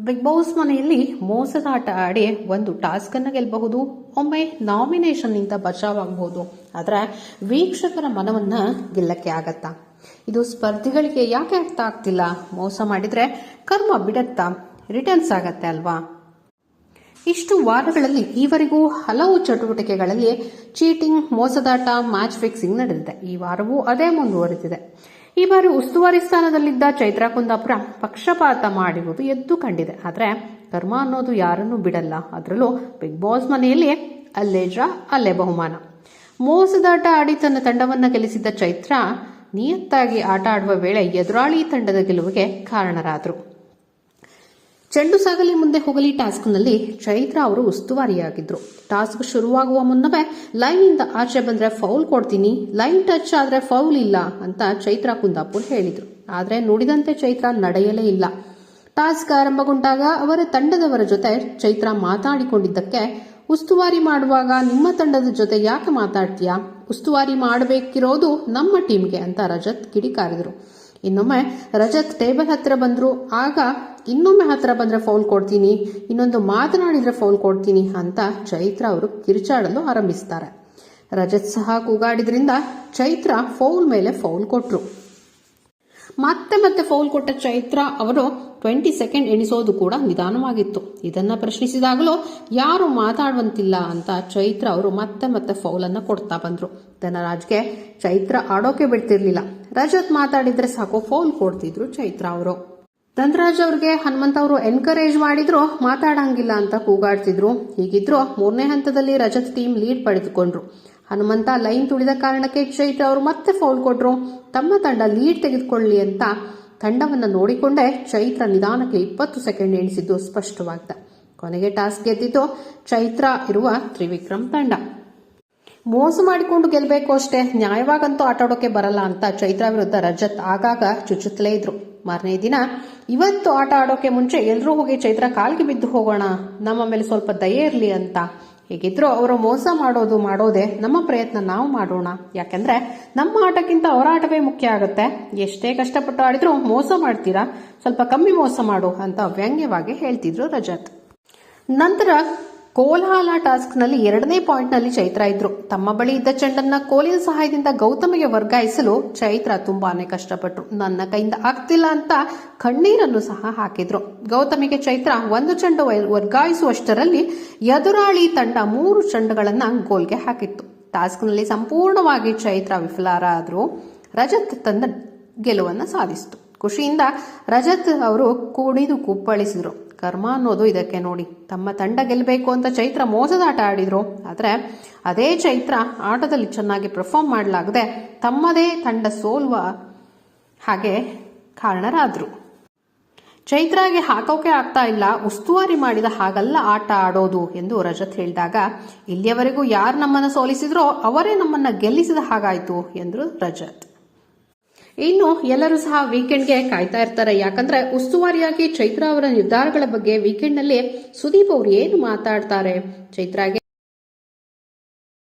Big boss ಮನೆಯಲ್ಲಿ ಮೋಸದ ಆಟ ಆಡಿ ಒಂದು ಟಾಸ್ಕ್ ಅನ್ನ ಗೆಲ್ಲಬಹುದು ಒಮ್ಮೆ ನಾಮಿನೇಷನ್ನಿಂದ ಬಚಾವಾಗಬಹುದು ಆದ್ರೆ ವೀಕ್ಷಕರ ಮನವನ್ನ ಗೆಲ್ಲಕ್ಕೆ ಆಗತ್ತಾ? ಇದು ಸ್ಪರ್ಧಿಗಳಿಗೆ ಯಾಕೆ ಅರ್ಥ ಆಗ್ತಿಲ್ಲ? ಮೋಸ ಮಾಡಿದ್ರೆ ಕರ್ಮ ಬಿಡತ್ತಾ? ರಿಟರ್ನ್ಸ್ ಆಗತ್ತೆ ಅಲ್ವಾ? ಇಷ್ಟು ವಾರಗಳಲ್ಲಿ ಈವರೆಗೂ ಹಲವು ಚಟುವಟಿಕೆಗಳಲ್ಲಿ ಚೀಟಿಂಗ್ ಮೋಸದಾಟ ಮ್ಯಾಚ್ ಫಿಕ್ಸಿಂಗ್ ನಡೆದಿದೆ. ಈ ವಾರವೂ ಅದೇ ಮುಂದುವರೆದಿದೆ. ಈ ಬಾರಿ ಉಸ್ತುವಾರಿ ಸ್ಥಾನದಲ್ಲಿದ್ದ ಚೈತ್ರಾ ಕುಂದಾಪುರ ಪಕ್ಷಪಾತ ಮಾಡಿರುವುದು ಎದ್ದು ಕಂಡಿದೆ. ಆದರೆ ಕರ್ಮ ಅನ್ನೋದು ಯಾರನ್ನೂ ಬಿಡಲ್ಲ. ಅದರಲ್ಲೂ ಬಿಗ್ ಬಾಸ್ ಮನೆಯಲ್ಲಿ ಅಲ್ಲೇ ಜಾ ಅಲ್ಲೇ ಬಹುಮಾನ. ಮೋಸದಾಟ ಆಡಿ ತನ್ನ ತಂಡವನ್ನ ಗೆಲ್ಲಿಸಿದ್ದ ಚೈತ್ರ ನಿಯತ್ತಾಗಿ ಆಟ ಆಡುವ ವೇಳೆ ಎದುರಾಳಿ ತಂಡದ ಗೆಲುವಿಗೆ ಕಾರಣರಾದರು. ಚೆಂಡು ಸಾಗಲಿ ಮುಂದೆ ಹೋಗಲಿ ಟಾಸ್ಕ್ನಲ್ಲಿ ಚೈತ್ರ ಅವರು ಉಸ್ತುವಾರಿಯಾಗಿದ್ರು. ಟಾಸ್ಕ್ ಶುರುವಾಗುವ ಮುನ್ನವೇ ಲೈನಿಂದ ಆಚೆ ಬಂದರೆ ಫೌಲ್ ಕೊಡ್ತೀನಿ, ಲೈನ್ ಟಚ್ ಆದರೆ ಫೌಲ್ ಇಲ್ಲ ಅಂತ ಚೈತ್ರ ಕುಂದಾಪುರ್ ಹೇಳಿದರು. ಆದರೆ ನುಡಿದಂತೆ ಚೈತ್ರ ನಡೆಯಲೇ ಇಲ್ಲ. ಟಾಸ್ಕ್ ಆರಂಭಗೊಂಡಾಗ ಅವರ ತಂಡದವರ ಜೊತೆ ಚೈತ್ರ ಮಾತಾಡಿಕೊಂಡಿದ್ದಕ್ಕೆ, ಉಸ್ತುವಾರಿ ಮಾಡುವಾಗ ನಿಮ್ಮ ತಂಡದ ಜೊತೆ ಯಾಕೆ ಮಾತಾಡ್ತೀಯಾ? ಉಸ್ತುವಾರಿ ಮಾಡಬೇಕಿರೋದು ನಮ್ಮ ಟೀಮ್ಗೆ ಅಂತ ರಜತ್ ಕಿಡಿಕಾರಿದ್ರು. ಇನ್ನೊಮ್ಮೆ ರಜತ್ ಟೇಬಲ್ ಹತ್ರ ಬಂದರು, ಆಗ ಇನ್ನೊಮ್ಮೆ ಹತ್ರ ಬಂದರೆ ಫೌಲ್ ಕೊಡ್ತೀನಿ, ಇನ್ನೊಂದು ಮಾತನಾಡಿದ್ರೆ ಫೌಲ್ ಕೊಡ್ತೀನಿ ಅಂತ ಚೈತ್ರ ಅವರು ಕಿರ್ಚಾಡಲು ಆರಂಭಿಸ್ತಾರೆ. ರಜತ್ ಸಹ ಕೂಗಾಡಿದ್ರಿಂದ ಚೈತ್ರ ಫೌಲ್ ಮೇಲೆ ಫೌಲ್ ಕೊಟ್ರು. ಮತ್ತೆ ಮತ್ತೆ ಫೌಲ್ ಕೊಟ್ಟ ಚೈತ್ರ ಅವರು ಟ್ವೆಂಟಿ ಸೆಕೆಂಡ್ ಎಣಿಸೋದು ಕೂಡ ನಿಧಾನವಾಗಿತ್ತು. ಇದನ್ನ ಪ್ರಶ್ನಿಸಿದಾಗಲೂ ಯಾರು ಮಾತಾಡುವಂತಿಲ್ಲ ಅಂತ ಚೈತ್ರ ಅವರು ಮತ್ತೆ ಮತ್ತೆ ಫೌಲ್ ಅನ್ನ ಕೊಡ್ತಾ ಬಂದ್ರು. ಧನರಾಜ್ಗೆ ಚೈತ್ರ ಆಡೋಕೆ ಬಿಡ್ತಿರ್ಲಿಲ್ಲ. ರಜತ್ ಮಾತಾಡಿದ್ರೆ ಸಾಕು ಫೌಲ್ ಕೊಡ್ತಿದ್ರು ಚೈತ್ರ ಅವರು. ಧನರಾಜ್ ಅವ್ರಿಗೆ ಹನುಮಂತ ಅವರು ಎನ್ಕರೇಜ್ ಮಾಡಿದ್ರು, ಮಾತಾಡಂಗಿಲ್ಲ ಅಂತ ಕೂಗಾಡ್ತಿದ್ರು. ಹೀಗಿದ್ರು ಮೂರನೇ ಹಂತದಲ್ಲಿ ರಜತ್ ಟೀಮ್ ಲೀಡ್ ಪಡೆದುಕೊಂಡ್ರು. ಹನುಮಂತ ಲೈನ್ ತುಳಿದ ಕಾರಣಕ್ಕೆ ಚೈತ್ರ ಅವರು ಮತ್ತೆ ಫೌಲ್ ಕೊಟ್ರು. ತಮ್ಮ ತಂಡ ಲೀಡ್ ತೆಗೆದುಕೊಳ್ಳಿ ಅಂತ ತಂಡವನ್ನ ನೋಡಿಕೊಂಡೇ ಚೈತ್ರ ನಿಧಾನಕ್ಕೆ ಇಪ್ಪತ್ತು ಸೆಕೆಂಡ್ ಎಣಿಸಿದ್ದು ಸ್ಪಷ್ಟವಾಗ್ತ ಕೊನೆಗೆ ಟಾಸ್ಕ್ ಗೆದ್ದಿದ್ದು ಚೈತ್ರ ಇರುವ ತ್ರಿವಿಕ್ರಮ್ ತಂಡ. ಮೋಸ ಮಾಡಿಕೊಂಡು ಗೆಲ್ಲಬೇಕು ಅಷ್ಟೇ, ನ್ಯಾಯವಾಗಂತೂ ಆಟಾಡೋಕೆ ಬರಲ್ಲ ಅಂತ ಚೈತ್ರ ವಿರುದ್ಧ ರಜತ್ ಆಗಾಗ ಚುಚ್ಚುತ್ತಲೇ ಇದ್ರು. ಮಾರನೇ ದಿನ ಇವತ್ತು ಆಟ ಆಡೋಕೆ ಮುಂಚೆ ಎಲ್ಲರೂ ಹೋಗಿ ಚೈತ್ರ ಕಾಲ್ಗೆ ಬಿದ್ದು ಹೋಗೋಣ, ನಮ್ಮ ಮೇಲೆ ಸ್ವಲ್ಪ ದಯೆ ಇರಲಿ ಅಂತ ಹೇಗಿದ್ರು ಅವರು ಮೋಸ ಮಾಡೋದು ಮಾಡೋದೇ ನಮ್ಮ ಪ್ರಯತ್ನ, ನಾವು ಮಾಡೋಣ. ಯಾಕೆಂದ್ರೆ ನಮ್ಮ ಆಟಕ್ಕಿಂತ ಅವರ ಆಟವೇ ಮುಖ್ಯ ಆಗುತ್ತೆ. ಎಷ್ಟೇ ಕಷ್ಟಪಟ್ಟು ಆಡಿದ್ರು ಮೋಸ ಮಾಡ್ತೀರಾ? ಸ್ವಲ್ಪ ಕಮ್ಮಿ ಮೋಸ ಮಾಡು ಅಂತ ವ್ಯಂಗ್ಯವಾಗಿ ಹೇಳ್ತಿದ್ರು ರಜತ್. ನಂತರ ಕೋಲಾಹಲ ಟಾಸ್ಕ್ನಲ್ಲಿ ಎರಡನೇ ಪಾಯಿಂಟ್ನಲ್ಲಿ ಚೈತ್ರ ಇದ್ರು. ತಮ್ಮ ಬಳಿ ಇದ್ದ ಚೆಂಡನ್ನ ಕೋಲಿನ ಸಹಾಯದಿಂದ ಗೌತಮಿಗೆ ವರ್ಗಾಯಿಸಲು ಚೈತ್ರ ತುಂಬಾನೇ ಕಷ್ಟಪಟ್ರು. ನನ್ನ ಕೈಯಿಂದ ಆಗ್ತಿಲ್ಲ ಅಂತ ಕಣ್ಣೀರನ್ನು ಸಹ ಹಾಕಿದ್ರು. ಗೌತಮಿಗೆ ಚೈತ್ರ ಒಂದು ಚೆಂಡು ವರ್ಗಾಯಿಸುವಷ್ಟರಲ್ಲಿ ಎದುರಾಳಿ ತಂಡ ಮೂರು ಚೆಂಡುಗಳನ್ನ ಗೋಲ್ಗೆ ಹಾಕಿತ್ತು. ಟಾಸ್ಕ್ನಲ್ಲಿ ಸಂಪೂರ್ಣವಾಗಿ ಚೈತ್ರ ವಿಫಲರಾದ್ರು. ರಜತ್ ತಂದ ಗೆಲುವನ್ನ ಸಾಧಿಸಿತು. ಖುಷಿಯಿಂದ ರಜತ್ ಅವರು ಕುಣಿದು ಕುಪ್ಪಳಿಸಿದ್ರು. ಕರ್ಮ ಅನ್ನೋದು ಇದಕ್ಕೆ ನೋಡಿ. ತಮ್ಮ ತಂಡ ಗೆಲ್ಲಬೇಕು ಅಂತ ಚೈತ್ರ ಮೋಸದ ಆಟ ಆಡಿದ್ರು. ಆದರೆ ಅದೇ ಚೈತ್ರ ಆಟದಲ್ಲಿ ಚೆನ್ನಾಗಿ ಪರ್ಫಾರ್ಮ್ ಮಾಡಲಾಗದೆ ತಮ್ಮದೇ ತಂಡ ಸೋಲ್ವ ಹಾಗೆ ಕಾರಣರಾದ್ರು. ಚೈತ್ರಾಗೆ ಹಾಕೋಕೆ ಆಗ್ತಾ ಇಲ್ಲ. ಉಸ್ತುವಾರಿ ಮಾಡಿದ ಹಾಗಲ್ಲ ಆಟ ಆಡೋದು ಎಂದು ರಜತ್ ಹೇಳಿದಾಗ, ಇಲ್ಲಿಯವರೆಗೂ ಯಾರು ನಮ್ಮನ್ನ ಸೋಲಿಸಿದ್ರೋ ಅವರೇ ನಮ್ಮನ್ನ ಗೆಲ್ಲಿಸಿದ ಹಾಗಾಯಿತು ಎಂದರು ರಜತ್. ಇನ್ನು ಎಲ್ಲರೂ ಸಹ ವೀಕೆಂಡ್ಗೆ ಕಾಯ್ತಾ ಇರ್ತಾರೆ. ಯಾಕಂದ್ರೆ ಉಸ್ತುವಾರಿಯಾಗಿ ಚೈತ್ರ ಅವರ ನಿರ್ಧಾರಗಳ ಬಗ್ಗೆ ವೀಕೆಂಡ್ನಲ್ಲಿ ಸುದೀಪ್ ಅವರು ಏನು ಮಾತಾಡ್ತಾರೆ? ಚೈತ್ರಾಗೆ